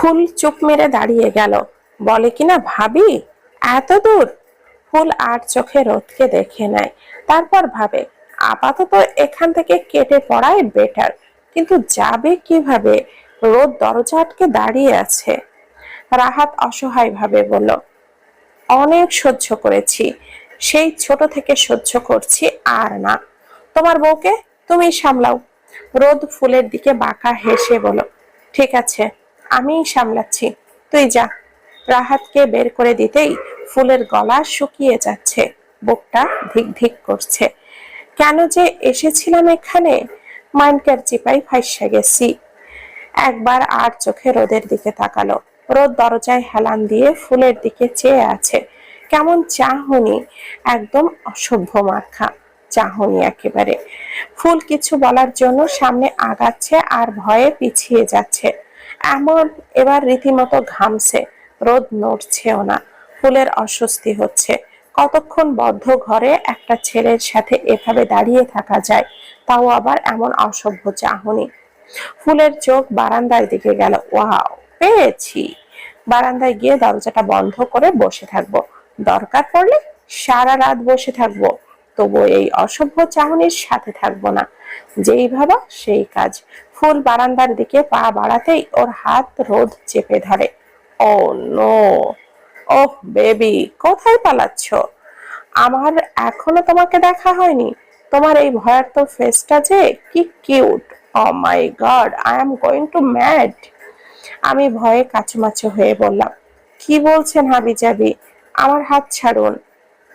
ফুল চুপ মেরে দাঁড়িয়ে গেল। বলে কিনা, ভাবি, এত দূর? ফুল আর চোখে রোদকে দেখে নেয়। তারপর ভাবে, আপাতত এখান থেকে কেটে পড়াই বেটার কিন্তু যাবে কীভাবে? রোদ দরজা আটকে দাঁড়িয়ে আছে। রাহাত অসহায় ভাবে বলল, অনেক সহ্য করেছি, সেই ছোট থেকে সহ্য করছি আর না। তোমার বউকে তুমি সামলাও। রোদ ফুলের দিকে বাঁকা হেসে বলো ঠিক আছে আমিই সামলাচ্ছি। তুই যা। রাহাতকে বের করে দিতেই ফুলের গলা শুকিয়ে যাচ্ছে। বুকটা ধিক ধিক করছে। কেন যে এসেছিলাম এখানে? মাইনকার চিপাই ফাইসা গেছি। একবার আর চোখে রোদের দিকে তাকালো। রোদ দরজায় হেলান দিয়ে ফুলের দিকে চেয়ে আছে। কেমন চাহনি? একদম অসভ্য মার্খা চাহনি একেবারে। ফুল কিছু বলার জন্য সামনে আগাচ্ছে আর ভয়ে পিছিয়ে যাচ্ছে। এমন এবার রীতিমতো ঘামছে, রোদ নড়ছেও না, ফুলের অস্বস্তি হচ্ছে। কতক্ষণ বদ্ধ ঘরে একটা ছেলের সাথে এভাবে দাঁড়িয়ে থাকা যায়, তাও আবার এমন অসভ্য চাহনি। ফুলের চোখ বারান্দার দিকে গেল। ওয়াও, পেয়েছি। বারান্দায় গিয়ে দরজাটা বন্ধ করে বসে থাকব। দরকার পড়লে সারা রাত বসে থাকব। তবু এই অসভ্য চাহনির সাথে থাকব না। যেই ভাবা সেই কাজ। ফুল বারান্দার দিকে পা বাড়াতেই ওর হাত রোদ চেপে ধরে। ও নো। ওহ, বেবি, কোথায় পালাচ্ছ? আমার এখনও তোমাকে দেখা হয়নি। তোমার এই ভয়ার্ত ফেসটা যে কি cute oh my god I am going to mad আমি ভয়ে কাচুমাচু হয়ে বললাম, কি বলছেন হাবি যাবি আমার হাত ছাড়ুন।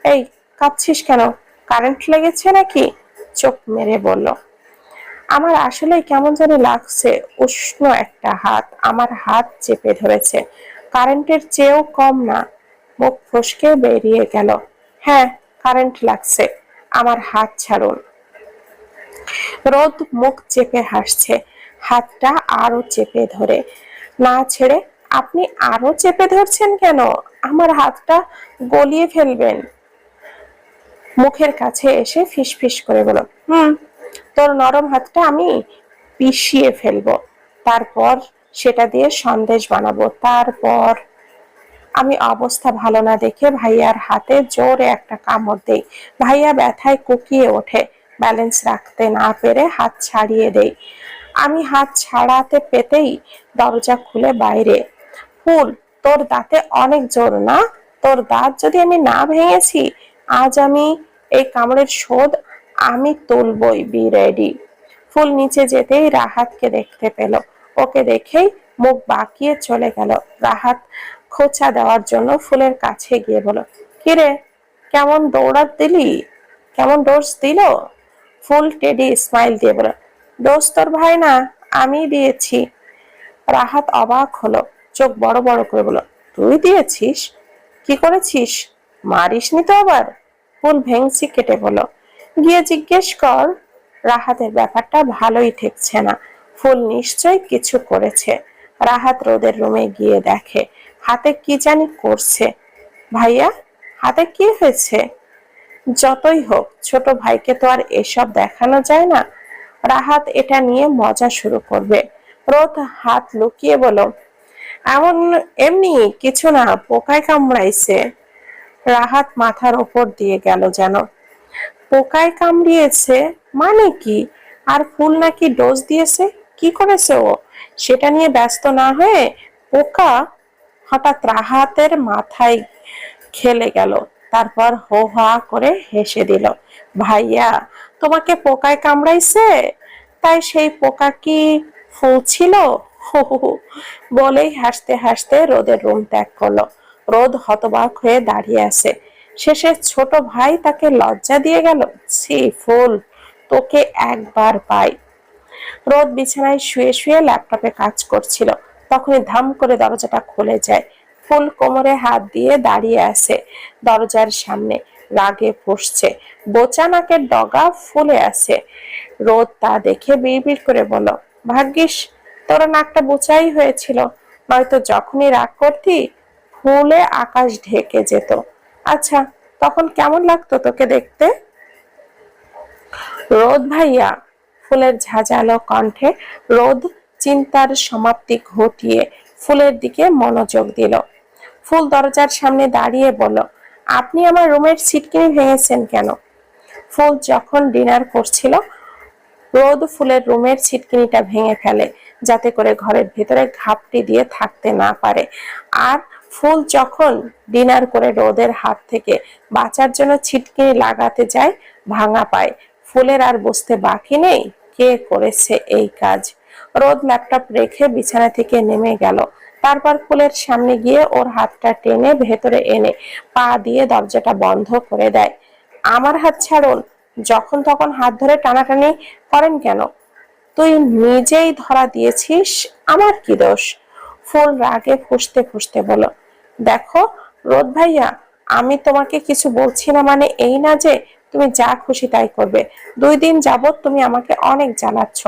এই, কাঁপছিস কেন? কারেন্ট লেগেছে নাকি? চোখ মেরে বলল, আমার আসলে কেমন জানি লাগছে, উষ্ণ একটা হাত। আমার হাত চেপে ধরেছে। কারেন্টের চেয়েও কম না। মুখ ফসকে বেরিয়ে গেল। হ্যাঁ কারেন্ট লাগছে। আমার হাত ছাড়ুন। রোদ মুখ চেপে হাসছে। হাতটা আরও চেপে ধরে। না ছেড়ে, আপনি আরও চেপে ধরছেন কেন? আমার হাতটা গলিয়ে ফেলবেন। মুখের কাছে এসে ফিসফিস করে বলো, হুম, তোর নরম হাতটা আমি পিষিয়ে ফেলব। তারপর সেটা দিয়ে সন্দেশ বানাবো। তারপর আমি অবস্থা ভালো না দেখে ভাইয়ার হাতে জোরে একটা কামড় দেই। ভাইয়া ব্যথায় কুকিয়ে ওঠে। ব্যালেন্স রাখতে না পেরে হাত ছাড়িয়ে দেই। আমি হাত ছাড়াতে পেতেই দরজা খুলে বাইরে। ফুল, তোর দাঁতে অনেক জোর না? তোর দাঁত যদি আমি না ভেঙেছি আজ আমি এই কামড়ের শোধ আমি তুলবই বি রেডি ফুল নিচে যেতেই রাহাতকে দেখতে পেল। ওকে দেখেই মুখ বাঁকিয়ে চলে গেল। রাহাত খোঁচা দেওয়ার জন্য ফুলের কাছে গিয়ে বলো কিরে, কেমন দৌড়াত দিলি? কেমন ডোজ দিল? ফুল টেডি স্মাইল দিয়ে বলো ডোজ তোর ভাই না, আমি দিয়েছি। রাহাত অবাক হলো, চোখ বড় বড় করে বলো তুই দিয়েছিস? কি করেছিস? মারিসনি তো আবার? ফুল ভেংসি কেটে বলো। গিয়ে জিজ্ঞেস কর, রাহাতের ব্যাপারটা ভালোই ঠেকছে না। ফুল নিশ্চয় কিছু করেছে। রাহাত রোদের রুমে গিয়ে দেখে, হাতে কি জানি করছে। ভাইয়া, হাতে কি হয়েছে? যতই হোক, ছোট ভাইকে তো আর এসব দেখানো যায় না। রাহাত এটা নিয়ে মজা শুরু করবে। রোদ হাত লুকিয়ে বলো, এমন, এমনি কিছু না, পোকায় কামড়াইছে। রাহাত মাথার ওপর দিয়ে গেল যেন। পোকায় কামড়িয়েছে মানে কি? আর ফুল নাকি ডোজ দিয়েছে? কি করেছে ও? সেটা নিয়ে ব্যস্ত না হয়ে পোকা হঠাৎ রাহাতের মাথায় খেলে গেল। তারপর হো হা করে হেসে দিল, ভাইয়া, তোমাকে পোকায় কামড়াইছে? তাই সেই পোকা কি ফুল ছিল? বলেই হাসতে হাসতে রোদের রুম ত্যাগ করল। রোদ হতবাক হয়ে দাঁড়িয়ে আছে। শেষে ছোট ভাই তাকে লজ্জা দিয়ে গেল, ছি, ফুল, তোকে একবার পাই। রোদ বিছানায় শুয়ে শুয়ে ল্যাপটপে কাজ করছিল। তখনই ধাম করে দরজাটা খুলে যায়। ফুল কোমরে হাত দিয়ে দাঁড়িয়ে আছে দরজার সামনে, রাগে ফুসছে। বোচা নাকের ডগা ফুলে আছে। রোদ তা দেখে বিড়বিড় করে বলল, ভাগ্যিস, তোর নাকটা বোচাই হয়েছিল। নয়তো যখনই রাগ করতি ফুলে আকাশ ঢেকে যেত। আচ্ছা তখন কেমন লাগতো তোকে দেখতে? রোদ ভাইয়া, ফুলের ঝাঁঝালো কণ্ঠে রোদ চিন্তার সমাপ্তি ঘটিয়ে ফুলের দিকে মনোযোগ দিল। ফুল দরজার সামনে দাঁড়িয়ে বলল, আপনি আমার রুমের সিটকিনি ভেঙেছেন কেন? ফুল যখন ডিনার করছিল, রোদ ফুলের রুমের ছিটকিনিটা ভেঙে ফেলে, যাতে করে ঘরের ভেতরে ঘাপটি দিয়ে থাকতে না পারে। আর ফুল যখন ডিনার করে রোদের হাত থেকে বাঁচার জন্য ছিটকিনি লাগাতে যায়, ভাঙা পায়। ফুলের আর বসতে বাকি নেই, কে করেছে এই কাজ? রোদ ল্যাপটপ রেখে বিছানা থেকে নেমে গেল। তারপর ফুলের সামনে গিয়ে ওর হাতটা টেনে ভেতরে এনে পা দিয়ে দরজাটা বন্ধ করে দেয়। আমার হাত ছাড়ুন, যখন তখন হাত ধরে টানাটানি করেন কেন? তুই নিজেই ধরা দিয়েছিস, আমার কি দোষ? ফুল রাগে ফুসতে ফুসতে বলো দেখো, রোদ ভাইয়া, আমি তোমাকে কিছু বলছি না মানে এই না যে তুমি যা খুশি তাই করবে। দুই দিন যাবত তুমি আমাকে অনেক জ্বালাচ্ছ,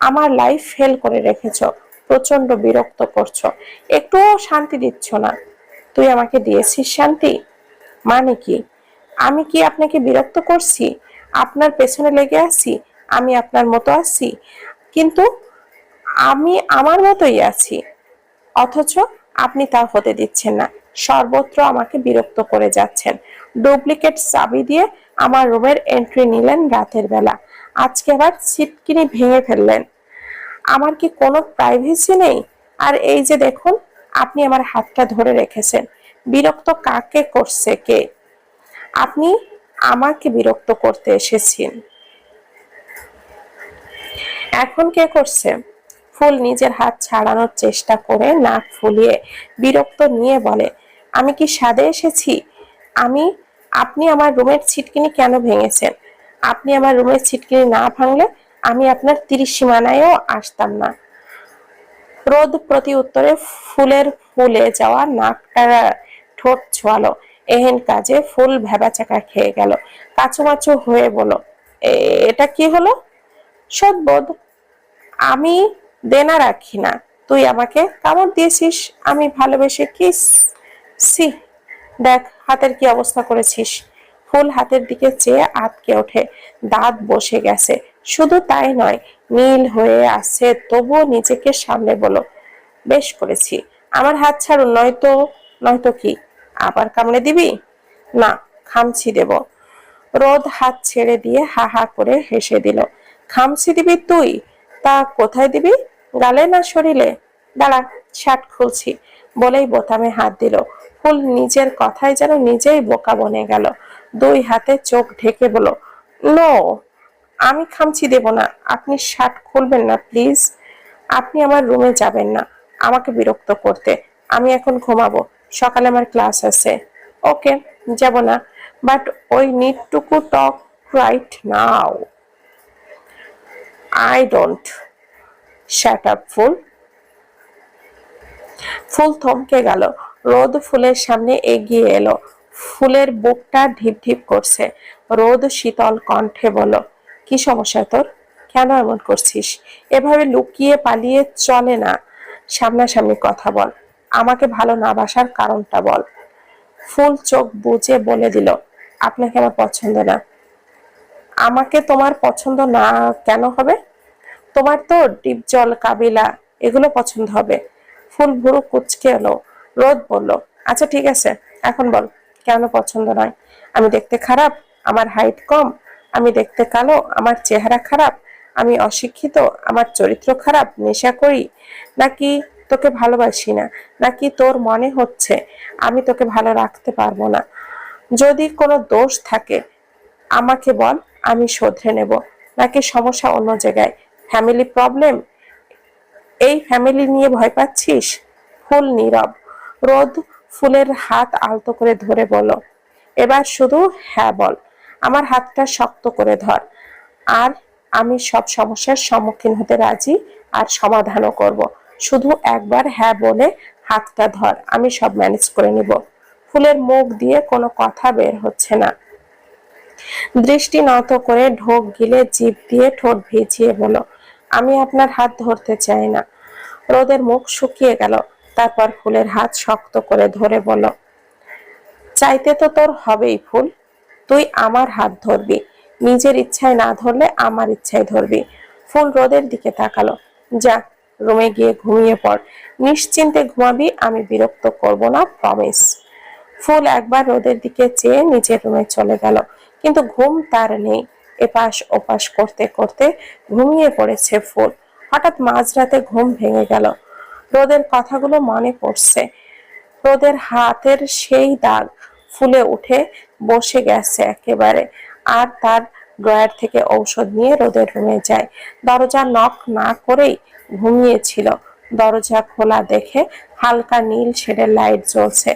আমার লাইফ ফেল করে রেখেছ প্রচণ্ড বিরক্ত করছ, একটুও শান্তি দিচ্ছ না। তুই আমাকে দিয়েছিস শান্তি? মানে কি? আমি কি আপনাকে বিরক্ত করছি? আপনার পেছনে লেগে আছি? আমি আপনার মতো আছি? কিন্তু আমি আমার মতোই আছি। অথচ আপনি তা হতে দিচ্ছেন না। সর্বত্র আমাকে বিরক্ত করে যাচ্ছেন। ডুপ্লিকেট চাবি দিয়ে আমার রুমের এন্ট্রি নিলেন রাতের বেলা। আজকে আবার সিটকিনি ভেঙে ফেললেন। আমার কি কোনো প্রাইভেসি নেই? আর এই যে দেখুন, আপনি আমার হাতটা ধরে রেখেছেন। বিরক্ত কাকে করছে কে? আপনি আমাকে বিরক্ত করতে এসেছেন। এখন কে করছে? ফুল নিজের হাত ছাড়ানোর চেষ্টা করে নাক ফুলিয়ে বিরক্ত নিয়ে বলে, আমি কি সাদে এসেছি? আমি, আপনি আমার রুমের ছিটকিনি কেন ভেঙেছেন? আপনি আমার রুমের ছিটকিনি না ভাঙলে আমি আপনার তিরিশ সীমানায়ও আসতাম না। রোদ প্রতি উত্তরে ফুলের ফুলে যাওয়া নাকটা ঠোঁট ছোয়ালো। এহেন কাজে ফুল ভেবাচাকা খেয়ে গেল। কাচুমাচু হয়ে বলো "এ- এটা কি হলো? সদবোধ আমি দেনা রাখি না। তুই আমাকে কামড় দিয়েছিস, আমি ভালোবেসে কিস। সি দেখ হাতের কি অবস্থা করেছিস। ফুল হাতের দিকে চেয়ে আটকে ওঠে, দাঁত বসে গেছে। শুধু তাই নয় নীল হয়ে আছে, তবুও নিজেকে সামনে বলো, বেশ করেছি, আমার হাত ছাড়ুন, নয়তো নয়তো কি, আবার কামড়ে দিবি? না, খামছি দেব। রোদ হাত ছেড়ে দিয়ে হা হা করে হেসে দিল, খামছি দিবি তুই? তা কোথায় দিবি? গালে না শরীরে? দাঁড়া, শার্ট খুলছি। বলেই বোতামে হাত দিল। ফুল নিজের কথায় যেন নিজেই বোকা বনে গেল। দুই হাতে চোখ ঢেকে বলো নো, আমি খামছি দেব না। আপনি শার্ট খুলবেন না, প্লিজ। আপনি আমার রুমে যাবেন না। আমাকে বিরক্ত করতে। আমি এখন ঘুমাবো। সকালে আমার ক্লাস আছে। ওকে, যাব না। বাট ওই need talk right now. I don't shut up Phool. Phool থমকে গেল, রোদ ফুলের সামনে এগিয়ে এলো, ফুলের বুকটা ঢিপ ঢিপ করছে। রোদ শীতল কণ্ঠে বলো কি সমস্যা তোর? কেন এমন করছিস? এভাবে লুকিয়ে পালিয়ে চলে না। সামনাসামনি কথা বল। আমাকে ভালো না বাসার কারণটা বল। ফুল চোখ বুজে বলে দিল, আপনাকে আমার পছন্দ না। আমাকে তোমার পছন্দ না কেন হবে? তোমার তো ডিপ জল, কাবিলা, এগুলো পছন্দ হবে। ফুল ভুরু কুচকে এলো। রোদ বলল আচ্ছা ঠিক আছে, এখন বল, কেন পছন্দ নয়? আমি দেখতে খারাপ, আমার হাইট কম, আমি দেখতে কালো, আমার চেহারা খারাপ, আমি অশিক্ষিত, আমার চরিত্র খারাপ, নেশা করি, নাকি তোকে ভালোবাসি না, নাকি তোর মনে হচ্ছে আমি তোকে ভালো রাখতে পারব না? যদি কোনো দোষ থাকে, আমাকে বল, আমি শোধরে নেব, নাকি সমস্যা অন্য জায়গায় ফ্যামিলি প্রবলেম এই ফ্যামিলি নিয়ে ভয় পাচ্ছিস? ফুল নীরব। রোদ ফুলের হাত আলতো করে ধরে বলো এবার শুধু হ্যাঁ বল। আমার হাতটা শক্ত করে ধর। আর আমি সব সমস্যার সম্মুখীন হতে রাজি আর সমাধানও করব। শুধু একবার হ্যাঁ বলে হাতটা ধর। আমি সব ম্যানেজ করে নিব ফুলের মুখ দিয়ে কোনো কথা বের হচ্ছে না। দৃষ্টি নত করে ঢোক গিলে জিভ দিয়ে ঠোঁট ভিজিয়ে বলো আমি আপনার হাত ধরতে চাই না। রোদের মুখ শুকিয়ে গেল। তারপর ফুলের হাত শক্ত করে ধরে বলো চাইতে তো তোর হবেই ফুল। তুই আমার হাত ধরবি। নিজের ইচ্ছায় না ধরলে আমার ইচ্ছায় ধরবি। ফুল রোদের দিকে তাকালো। যা, রুমে গিয়ে ঘুমিয়ে পড়। নিশ্চিন্তে ঘুমাবি, আমি বিরক্ত করব না প্রমিস ফুল একবার রোদের দিকে চেয়ে নিজের রুমে চলে গেল। কিন্তু ঘুম তার নেই। এপাশ ওপাশ করতে করতে ঘুমিয়ে পড়েছে ফুল। হঠাৎ মাঝরাতে ঘুম ভেঙে গেল। রোদের কথাগুলো মনে পড়ছে। রোদের হাতের সেই দাগ ফুলে উঠে বসে গেছে একেবারে। আর তার ড্রয়ার থেকে ঔষধ নিয়ে রোদের রুমে যায়। দরজা নক না করেই ঘুমিয়েছিল। দরজা খোলা দেখে হালকা নীল শেডের লাইট জ্বলছে।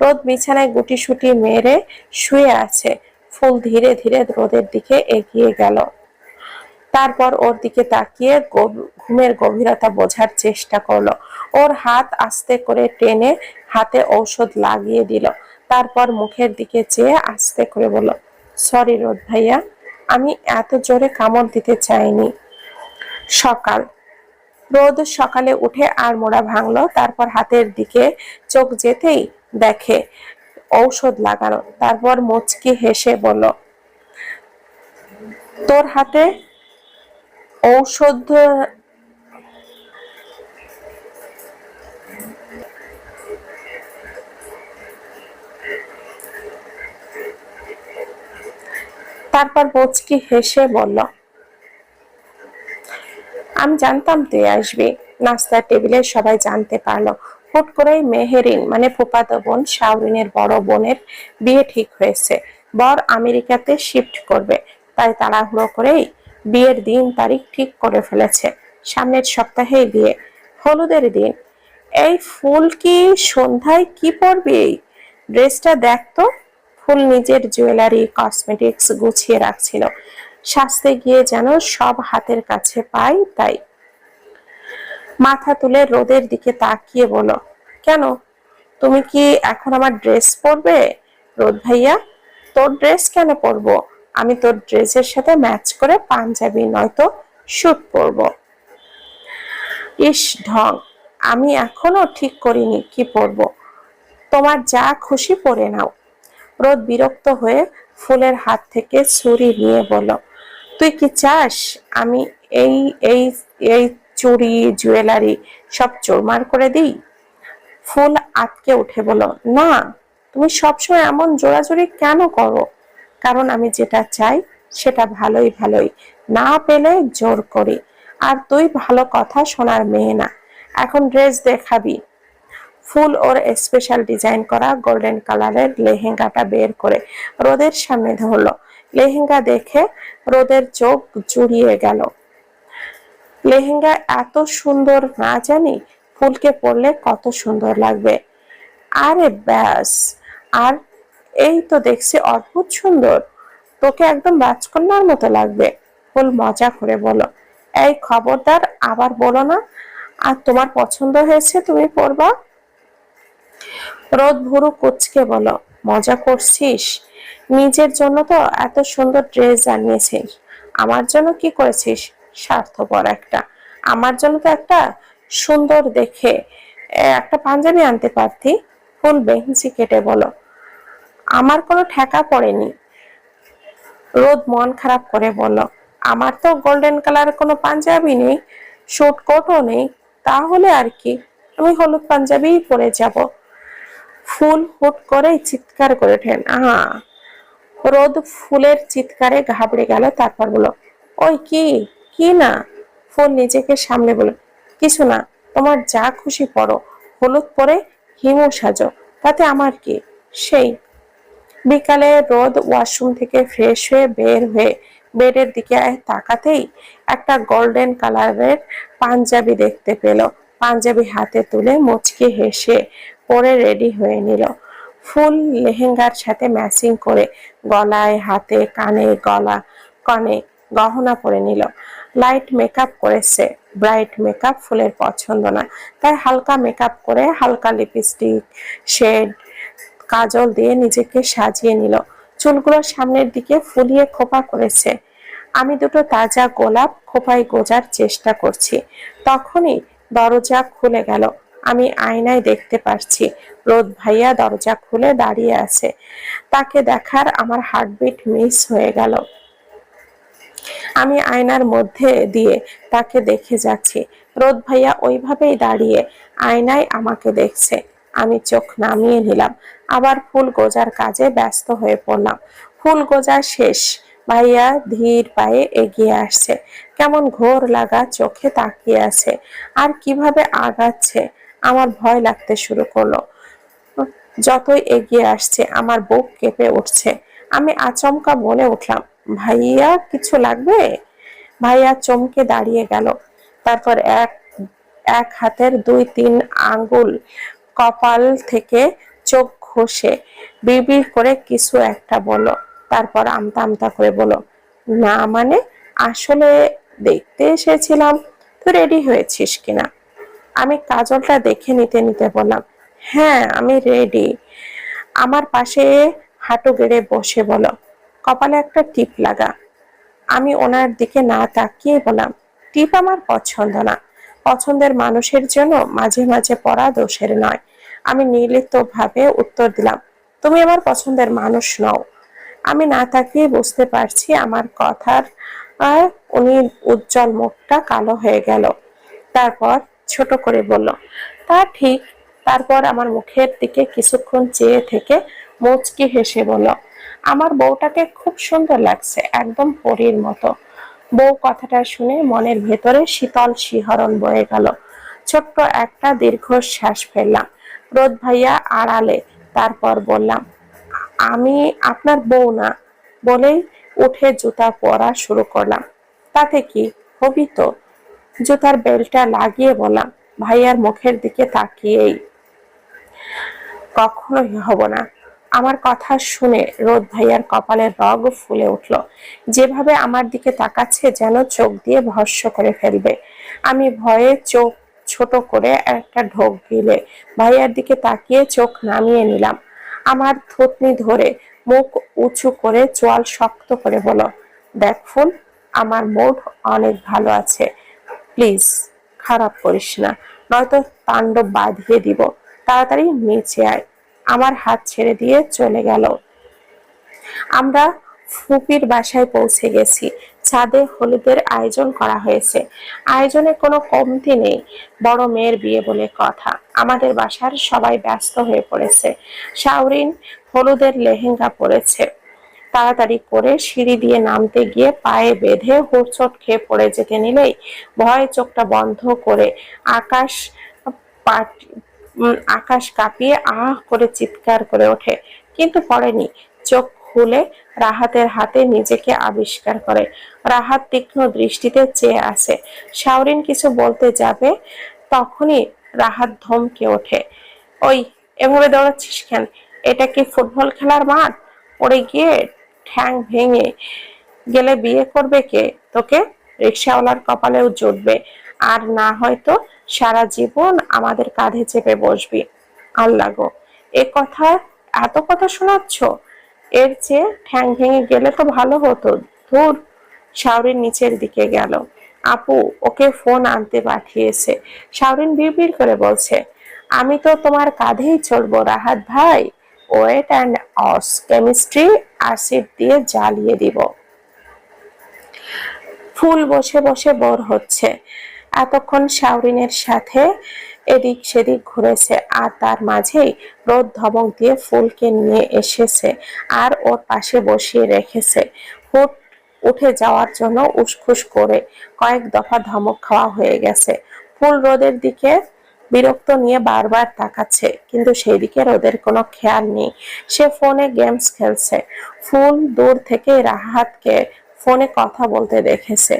রোদ বিছানায় গুটি গুটিসুটি মেরে শুয়ে আছে। ফুল ধীরে ধীরে রোদের দিকে এগিয়ে গেল। তারপর ওর দিকে তাকিয়ে ঘুমের গভীরতা বোঝার চেষ্টা করল। ওর হাত আস্তে করে টেনে হাতে ঔষধ লাগিয়ে দিল। তারপর মুখের দিকে চেয়ে আস্তে করে বলল, সরি রোদ ভাইয়া, আমি এত জোরে কামড় দিতে চাইনি। সকাল। রোদ সকালে উঠে আর মোড়া ভাঙলো, তারপর হাতের দিকে চোখ যেতেই দেখে ঔষধ লাগানো তারপর মুচকি হেসে বলল, তোর হাতে ঔষধ তারপর মুচকি হেসে বলল, আমি জানতাম তুই আসবি। নাস্তার টেবিলে সবাই জানতে পারল। হুট করেই মেহেরিন মানে ফুপাতো বোন, শাওরিনের বড় বোনের বিয়ে ঠিক হয়েছে। বর আমেরিকাতে শিফট করবে, তাই তাড়াহুড়ো করেই বিয়ের দিন তারিখ ঠিক করে ফেলেছে। সামনের সপ্তাহেই বিয়ে, হলুদের দিন। এই ফুল কি সন্ধ্যায় কি পরবি? ড্রেসটা দেখ তো। ফুল নিজের জুয়েলারি, কসমেটিক্স গুছিয়ে রাখছিল। সাজতে গিয়ে যেন সব হাতের কাছে পাই তাই। মাথা তুলে রোদের দিকে তাকিয়ে বলো, কেন? তুমি কি এখন আমার ড্রেস পরবে? রোদ ভাইয়া, তোর ড্রেস কেন পরবো? আমি তোর ড্রেসের সাথে ম্যাচ করে পাঞ্জাবি নয়তো স্যুট পরবো। ইস ঢং, আমি এখনও ঠিক করিনি কি পরব। তোমার যা খুশি পরে নাও। রোদ বিরক্ত হয়ে ফুলের হাত থেকে ছুরি নিয়ে বলল তুই কি চাস আমি এই এই এই চুড়ি, জুয়েলারি সব চোরমার করে দিই। ফুল আটকে উঠে বলল না, তুমি সবসময় এমন জোরাজোরি কেন করো? কারণ আমি যেটা চাই সেটা ভালোই ভালোই। না পেলে জোর করি। আর তুই ভালো কথা শোনার মেয়ে না। এখন ড্রেস দেখাবি। ফুল ওর স্পেশাল ডিজাইন করা গোল্ডেন কালারের লেহেঙ্গাটা বের করে রোদের সামনে ধরলো। লেহেঙ্গা দেখে রোদের চোখ জুড়িয়ে গেল। লেহেঙ্গা এত সুন্দর না জানি ফুলকে পরলে কত সুন্দর লাগবে। আরে ব্যাস, আর এই তো দেখছি অদ্ভুত সুন্দর। তোকে একদম রাজকন্যার মতো লাগবে। ফুল মজা করে বলো। এই খবরদার, আবার বলো না। আর তোমার পছন্দ হয়েছে তুমি পরবা? রোদ ভুরু কুচকে বলো, মজা করছিস? নিজের জন্য তো এত সুন্দর ড্রেস জানিয়েছিস আমার জন্য কি করেছিস? স্বার্থপর একটা। আমার জন্য তো একটা সুন্দর দেখে একটা পাঞ্জাবি আনতে পারতি। ফুল বেঞ্চি কেটে বলো। আমার কোনো ঠেকা পড়েনি। রোদ মন খারাপ করে বলল আমার তো গোল্ডেন কালার কোনো পাঞ্জাবি নেই, শুট কোটও নেই। তাহলে আর কি? আমি হলুদ পাঞ্জাবিই পরে যাব। ফুল হুট করে চিৎকার করে ওঠেন আহা! রোদ ফুলের চিৎকারে ঘাবড়ে গেল, তারপর বলো, ওই কি? কি না? ফুল নিজেকে সামনে বলল কিছু না, তোমার যা খুশি পড়ো হলুদ পরে হিমু সাজো, তাতে আমার কি? সেই। বিকালে রোদ ওয়াশরুম থেকে ফ্রেশ হয়ে বের হয়ে বেডের দিকে তাকাতেই একটা গোল্ডেন কালারের পাঞ্জাবি দেখতে পেল। পাঞ্জাবি হাতে তুলে মুচকি হেসে পরে রেডি হয়ে নিল। ফুল লেহেঙ্গার সাথে ম্যাচিং করে গলায়, হাতে, কানে, গলা, কানে গহনা পরে নিল। লাইট মেকআপ করেছে। ব্রাইট মেকআপ ফুলের পছন্দ না। তাই হালকা মেকআপ করে হালকা লিপস্টিক, শেড, কাজল দিয়ে নিজেকে সাজিয়ে নিল। চুলগুলো সামনের দিকে ফুলিয়ে খোপা করেছে। আমি দুটো তাজা গোলাপ খোপায় গোজার চেষ্টা করছি। তখনই দরজা খুলে গেল। আমি আয়নায় দেখতে পারছি, রোদ ভাইয়া দরজা খুলে দাঁড়িয়ে আছে। তাকে দেখার আমার হার্টবিট মিস হয়ে গেল। আমি আয়নার মধ্যে দিয়ে তাকে দেখে যাচ্ছি। রোদ ভাইয়া ওইভাবেই দাঁড়িয়ে আয়নায় আমাকে দেখছে। আমি চোখ নামিয়ে নিলাম। আবার ফুল গোজার কাজে ব্যস্ত হয়ে পড়লাম। ফুল গোজা শেষ। ভাইয়া ধীর পায়ে এগিয়ে আসছে। কেমন ঘোর লাগা চোখে তাকিয়ে আছে। আর কীভাবে আগাচ্ছে? আমার ভয় লাগতে শুরু করল। যতই এগিয়ে আসছে, আমার বুক কেঁপে উঠছে। আমি আচমকা বলে উঠলাম, ভাইয়া, কিছু লাগবে? ভাইয়া চমকে দাঁড়িয়ে গেল। তারপর এক এক হাতের দুই, তিন আঙ্গুল কপাল থেকে চোখ ঘষে বিড়বিড় করে কিছু একটা বলো তারপর আমতা আমতা করে বলো না মানে? আসলে দেখতে এসেছিলাম। তুই রেডি হয়েছিস কিনা আমি কাজলটা দেখে নিতে নিতে বললাম হ্যাঁ আমি রেডি। আমার পাশে হাঁটু গেড়ে বসে বলো। কপালে একটা টিপ লাগা। আমি ওনার দিকে না তাকিয়ে বললাম, টিপ আমার পছন্দ না। পছন্দের মানুষের জন্য মাঝে মাঝে পড়া দোষের নয়। আমি নির্লিপ্ত ভাবে উত্তর দিলাম, তুমি আমার পছন্দের মানুষ নও। আমি না তাকিয়ে বুঝতে পারছি আমার কথার উনি উজ্জ্বল মুখটা কালো হয়ে গেল। তারপর ছোট করে বলল, তা ঠিক। তারপর আমার মুখের দিকে কিছুক্ষণ চেয়ে থেকে মুচকি হেসে বলল, আমার বউটাকে খুব সুন্দর লাগছে, একদম পরীর মতো। বউ কথাটা শুনে মনের ভেতরে শীতল শিহরণ বয়ে গেল। ছোট্ট একটা দীর্ঘশ্বাস ফেললাম। রোদ ভাইয়া আড়ালে তারপর বললাম, আমি আপনার বউ না, বলেই উঠে জুতা পরা শুরু করলাম। তাতে কি, হবি তো? জুতার বেলটা লাগিয়ে বললাম, ভাইয়ার মুখের দিকে তাকিয়েই। কখনোই হব না। আমার কথা শুনে রোদ ভাইয়ার কপালের রগ ফুলে উঠল। যেভাবে আমার দিকে তাকাচ্ছে যেন চোখ দিয়ে ভস্য করে ফেলবে। আমি ভয়ে চোখ ছোট করে একটা ঢোক গিলে ভাইয়ার দিকে তাকিয়ে চোখ নামিয়ে নিলাম। আমার থুতনি ধরে মুখ উঁচু করে চোয়াল শক্ত করে বলো দেখ ফুল, আমার মুড অনেক ভালো আছে। প্লিজ, খারাপ করিস না। নয়তো তাণ্ডব বাঁধিয়ে দিব। তাড়াতাড়ি নিচে আয়। আমার হাত ছেড়ে দিয়ে চলে গেল। আমরা ফুপির বাসায় পৌঁছে গেছি। ছাদে হলুদের আয়োজন করা হয়েছে। আয়োজনে কোনো কমতি নেই। বড় মেয়ের বিয়ে বলে কথা। আমাদের বাসার সবাই ব্যস্ত হয়ে পড়েছে। শাওরিন হলুদের লেহেঙ্গা পরেছে। তাড়াতাড়ি করে সিঁড়ি দিয়ে নামতে গিয়ে পায়ে বেঁধে হুড়চট খেয়ে পড়ে যেতে নিলেই ভয়ে চোখটা বন্ধ করে আকাশ আকাশ কাঁপিয়ে আহ করে চিৎকার করে ওঠে, কিন্তু পড়েনি। চোখ খুলে রাহাতের হাতে নিজেকে আবিষ্কার করে। রাহাত তীক্ষ্ণ দৃষ্টিতে চেয়ে আসে শাওরিন কিছু বলতে যাবে, তখনই রাহাত ধমকে ওঠে। ওই, এভাবে দৌড়াচ্ছিস কেন? এটা কি ফুটবল খেলার মাঠ? পড়ে গিয়ে ঠ্যাং ভেঙে গেলে বিয়ে করবে কে? তোকে রিক্সাওয়ালার কপালেও জুটবে। আর না হয়তো সারা জীবন আমাদের কাঁধে চেপে বসবি। আল্লাহ গো, এ কথা, এত কথা শোনাচ্ছ? এর চেয়ে ঠ্যাং ভেঙে গেলে তো ভালো হতো। ধুর, শাওরিন নিচের দিকে গেল। আপু, ওকে ফোন আনতে পাঠিয়েছে। শাওরিন বিড়বিড় করে বলছে, আমি তো তোমার কাঁধেই চলবো রাহাত ভাই। ওয়েট অ্যান্ড অস, কেমিস্ট্রি অ্যাসিড দিয়ে জ্বালিয়ে দিব। ফুল বসে বসে বোর হচ্ছে। এতক্ষণ শাওরিনের সাথে এদিক সেদিক ঘুরেছে আর তার মাঝেই রোদ ধমক দিয়ে ফুলকে নিয়ে এসেছে আর ওর পাশে বসিয়ে রেখেছে। হুট উঠে যাওয়ার জন্য উসখুস করে কয়েক দফা ধমক খাওয়া হয়ে গেছে। ফুল রোদের দিকে বিরক্ত নিয়ে বারবার তাকাচ্ছে, কিন্তু সেই দিকে রোদের কোনো খেয়াল নেই। সে ফোনে গেমস খেলছে। ফুল দূর থেকে রাহাতকে ফোনে কথা বলতে দেখেছে।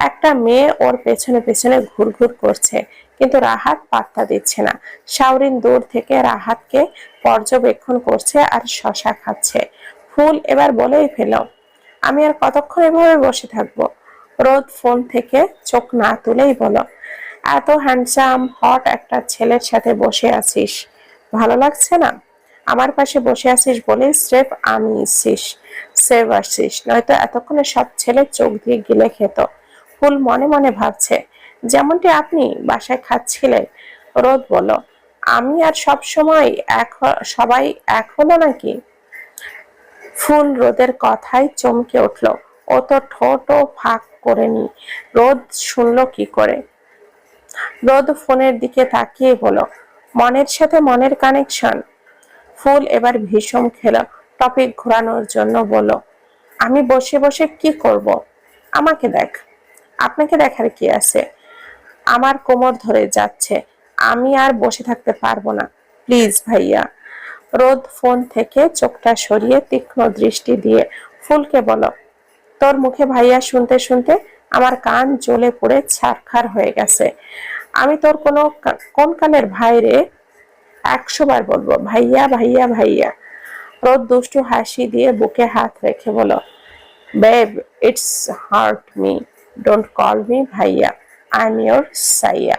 একটা মেয়ে ওর পেছনে পেছনে ঘুরঘুর করছে, কিন্তু রাহাত পাত্তা দিচ্ছে না। শাওরিন দূর থেকে রাহাতকে পর্যবেক্ষণ করছে আর শশা খাচ্ছে। ফুল এবার বলেই ফেল, আমি আর কতক্ষণ এভাবে বসে থাকব? রোদ ফোন থেকে চোখ না তুলেই বলো, এত হ্যান্ডসাম হট একটা ছেলের সাথে বসে আছিস, ভালো লাগছে না? আমার পাশে বসে আছিস বলে স্রেফ আমি ইসছিস সেভ আসছিস। নয়তো এতক্ষণে সব ছেলে চোখ দিয়ে গিলে খেত। ফুল মনে মনে ভাবছে, যেমনটি আপনি বাসায় খাচ্ছিলেন। রোদ বলো আমি আর সব সময় এক সবাই এক হলো নাকি? ফুল রোদের কথায় চমকে উঠল, ও তো ঠোঁটও ফাঁক করেনি রোদ শুনলো কি করে? রোদ ফোনের দিকে তাকিয়ে বলো মনের সাথে মনের কানেকশন ফুল এবার ভীষণ খেলো টপিক ঘোরানোর জন্য বলো আমি বসে বসে কি করব? আমাকে দেখ। আপনাকে দেখার কি আছে? আমার কোমর ধরে যাচ্ছে। আমি আর বসে থাকতে পারব না। প্লিজ ভাইয়া। রোদ ফোন থেকে চোখটা সরিয়ে তীক্ষ্ণ দৃষ্টি দিয়ে ফুলকে বলো, তোর মুখে ভাইয়া শুনতে শুনতে আমার কান জ্বলে পড়ে ছারখার হয়ে গেছে। আমি তোর কোনো কোন কালের ভাই রে একশো বার বলব, ভাইয়া ভাইয়া ভাইয়া। রোদ দুষ্টু হাসি দিয়ে বুকে হাত রেখে বলো babe it's hurt me don't call me ভাইয়া আই এম ইয়োর সাইয়া